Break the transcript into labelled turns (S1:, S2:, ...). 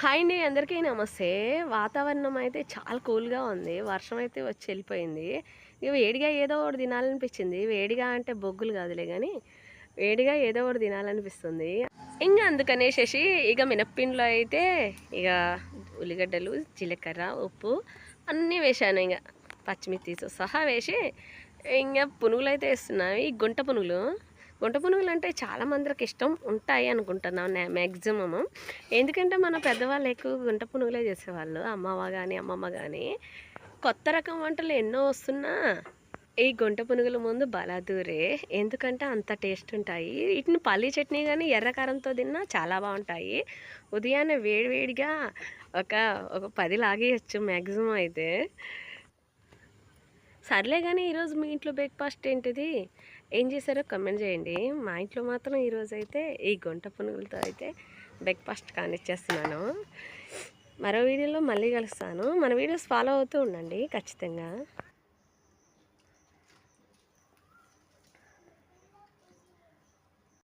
S1: Hi అండి అందరికీ నమస్తే. వాతావరణం అయితే చాలా కూల్గా ఉంది. వర్షం అయితే వచ్చి వెళ్ళిపోయింది. ఇక వేడిగా ఏదో ఒకటి తినాలనిపించింది. వేడిగా అంటే బొగ్గులు కాదులే కానీ వేడిగా ఏదో ఒకటి తినాలనిపిస్తుంది. ఇంకా అందుకనేసేసి ఇక మినప్పిండిలో అయితే ఇక ఉల్లిగడ్డలు జీలకర్ర ఉప్పు అన్నీ వేసాను ఇంకా పచ్చిమిర్చితో సహా వేసి ఇంకా పునుగులు అయితే వేస్తున్నాయి ఈ గుంట పునుగులు గుంట పునుగులు అంటే చాలా మందికి ఇష్టం ఉంటాయి అనుకుంటున్నాను మ్యాక్సిమము ఎందుకంటే మన పెద్దవాళ్ళు ఎక్కువ గుంట పునుగులే చేసేవాళ్ళు. అమ్మమ్మ కానీ అమ్మమ్మ కానీ కొత్త రకం వంటలు ఎన్నో వస్తున్నా ఈ గుంట పునుగుల ముందు బలాదూరే. ఎందుకంటే అంత టేస్ట్ ఉంటాయి. వీటిని పల్లి చట్నీ కానీ ఎర్రకారంతో తిన్నా చాలా బాగుంటాయి. ఉదయాన్నే వేడివేడిగా ఒక ఒక పది లాగేయచ్చు మ్యాక్సిమం అయితే. సర్లే కానీ ఈరోజు మీ ఇంట్లో బ్రేక్ఫాస్ట్ ఏంటిది? ఏం చేశారో కమెంట్ చేయండి. మా ఇంట్లో మాత్రం ఈరోజు అయితే ఈ గుంట పునుగులతో అయితే బ్రేక్ఫాస్ట్ కానిచ్చేస్తున్నాను. మరో వీడియోలో మళ్ళీ కలుస్తాను. మన వీడియోస్ ఫాలో అవుతూ ఉండండి ఖచ్చితంగా.